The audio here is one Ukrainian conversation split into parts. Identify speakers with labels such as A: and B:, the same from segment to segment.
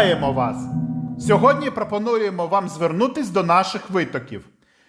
A: Вітаємо вас! Сьогодні пропонуємо вам звернутись до наших витоків.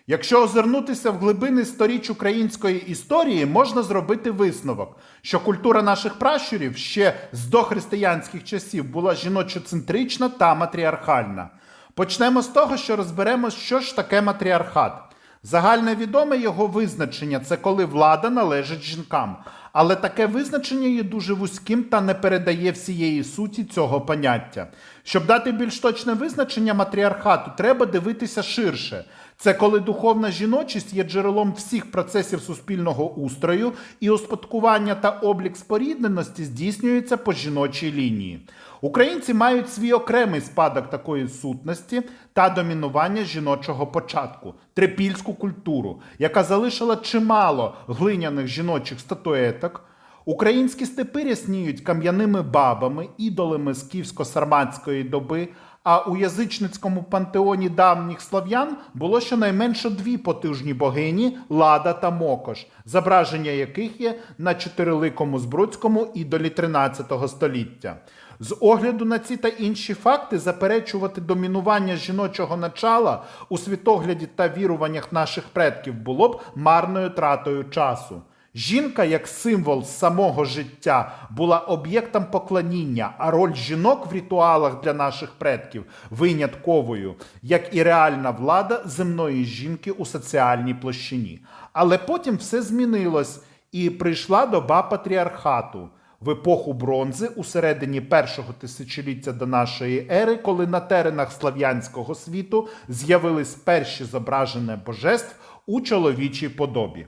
A: Якщо озирнутися в глибини сторіч української історії, можна зробити висновок, що культура наших пращурів ще з дохристиянських часів була жіночоцентрична та матріархальна. Почнемо з того, що розберемо, що ж таке матріархат. Загальне відоме його визначення це коли влада належить жінкам. Але таке визначення є дуже вузьким та не передає всієї суті цього поняття. Щоб дати більш точне визначення матріархату, треба дивитися ширше. Це коли духовна жіночість є джерелом всіх процесів суспільного устрою, і успадкування та облік спорідненості здійснюється по жіночій лінії. Українці мають свій окремий спадок такої сутності та домінування жіночого початку трипільську культуру, яка залишила чимало глиняних жіночих статуеток. Українські степи рясніють кам'яними бабами, ідолами з київсько-сарматської доби. А у язичницькому пантеоні давніх слав'ян було щонайменше дві потужні богині Лада та Мокош, зображення яких є на чотириликому збруцькому ідолі 13 століття. З огляду на ці та інші факти заперечувати домінування жіночого начала у світогляді та віруваннях наших предків було б марною тратою часу. Жінка, як символ самого життя, була об'єктом поклоніння, а роль жінок в ритуалах для наших предків винятковою, як і реальна влада земної жінки у соціальній площині. Але потім все змінилось, і прийшла доба патріархату. В епоху бронзи у середині першого тисячоліття до нашої ери, коли на теренах слав'янського світу з'явились перші зображення божеств у чоловічій подобі.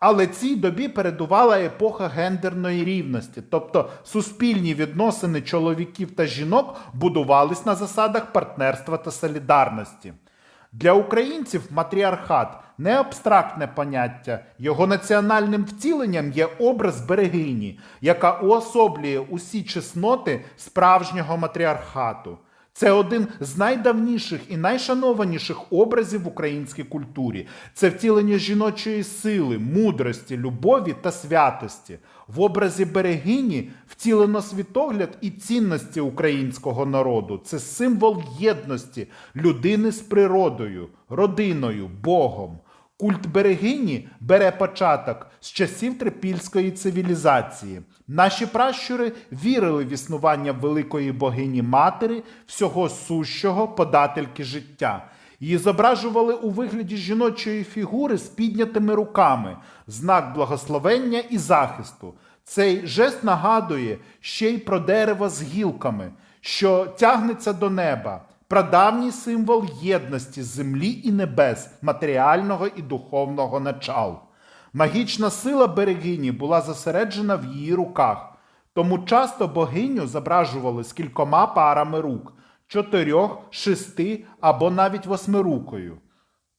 A: Але цій добі передувала епоха гендерної рівності, тобто суспільні відносини чоловіків та жінок будувались на засадах партнерства та солідарності. Для українців матріархат не абстрактне поняття, його національним втіленням є образ берегині, яка уособлює усі чесноти справжнього матріархату. Це один з найдавніших і найшанованіших образів в українській культурі. Це втілення жіночої сили, мудрості, любові та святості. В образі берегині втілено світогляд і цінності українського народу. Це символ єдності людини з природою, родиною, Богом. Культ берегині бере початок з часів трипільської цивілізації. Наші пращури вірили в існування великої богині матері, всього сущого, подательки життя. Її зображували у вигляді жіночої фігури з піднятими руками, знак благословення і захисту. Цей жест нагадує ще й про дерево з гілками, що тягнеться до неба прадавній символ єдності землі і небес, матеріального і духовного начал. Магічна сила берегині була зосереджена в її руках, тому часто богиню зображували з кількома парами рук чотирьох, шести або навіть восьмирукою.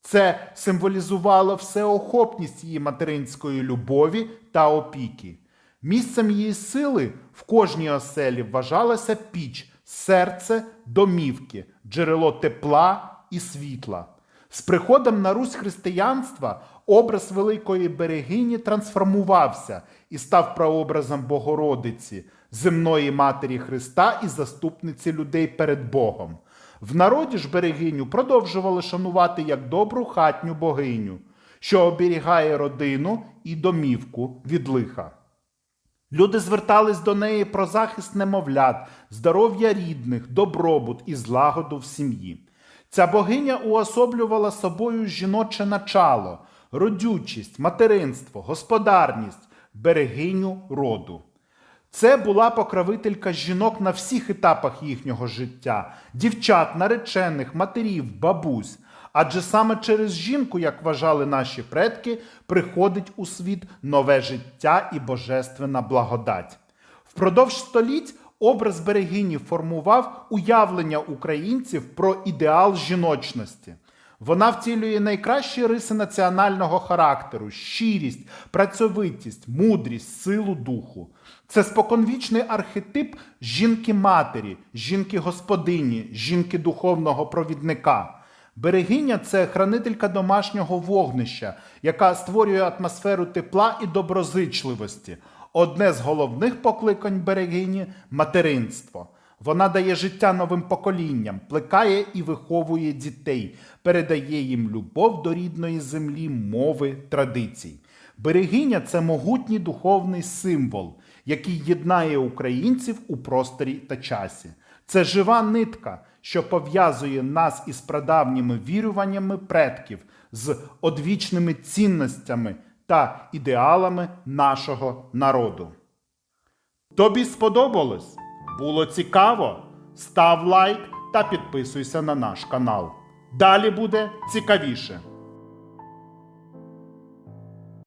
A: Це символізувало всеохопність її материнської любові та опіки. Місцем її сили в кожній оселі вважалася піч, серце домівки, джерело тепла і світла. З приходом на Русь християнства образ великої берегині трансформувався і став прообразом Богородиці, земної Матері Христа і заступниці людей перед Богом. В народі ж берегиню продовжували шанувати як добру хатню богиню, що оберігає родину і домівку від лиха. Люди звертались до неї про захист немовлят, здоров'я рідних, добробут і злагоду в сім'ї. Ця богиня уособлювала собою жіноче начало, родючість, материнство, господарність, берегиню роду. Це була покровителька жінок на всіх етапах їхнього життя, дівчат, наречених, матерів, бабусь. Адже саме через жінку, як вважали наші предки, приходить у світ нове життя і божественна благодать. Впродовж століть образ берегині формував уявлення українців про ідеал жіночності. Вона втілює найкращі риси національного характеру, щирість, працьовитість, мудрість, силу духу. Це споконвічний архетип жінки-матері, жінки-господині, жінки духовного провідника. Берегиня це хранителька домашнього вогнища, яка створює атмосферу тепла і доброзичливості. Одне з головних покликань берегині материнство. Вона дає життя новим поколінням, плекає і виховує дітей, передає їм любов до рідної землі, мови, традицій. Берегиня це могутній духовний символ, який єднає українців у просторі та часі. Це жива нитка, що пов'язує нас із прадавніми віруваннями предків, з одвічними цінностями та ідеалами нашого народу. Тобі сподобалось? Було цікаво? Став лайк та підписуйся на наш канал. Далі буде цікавіше.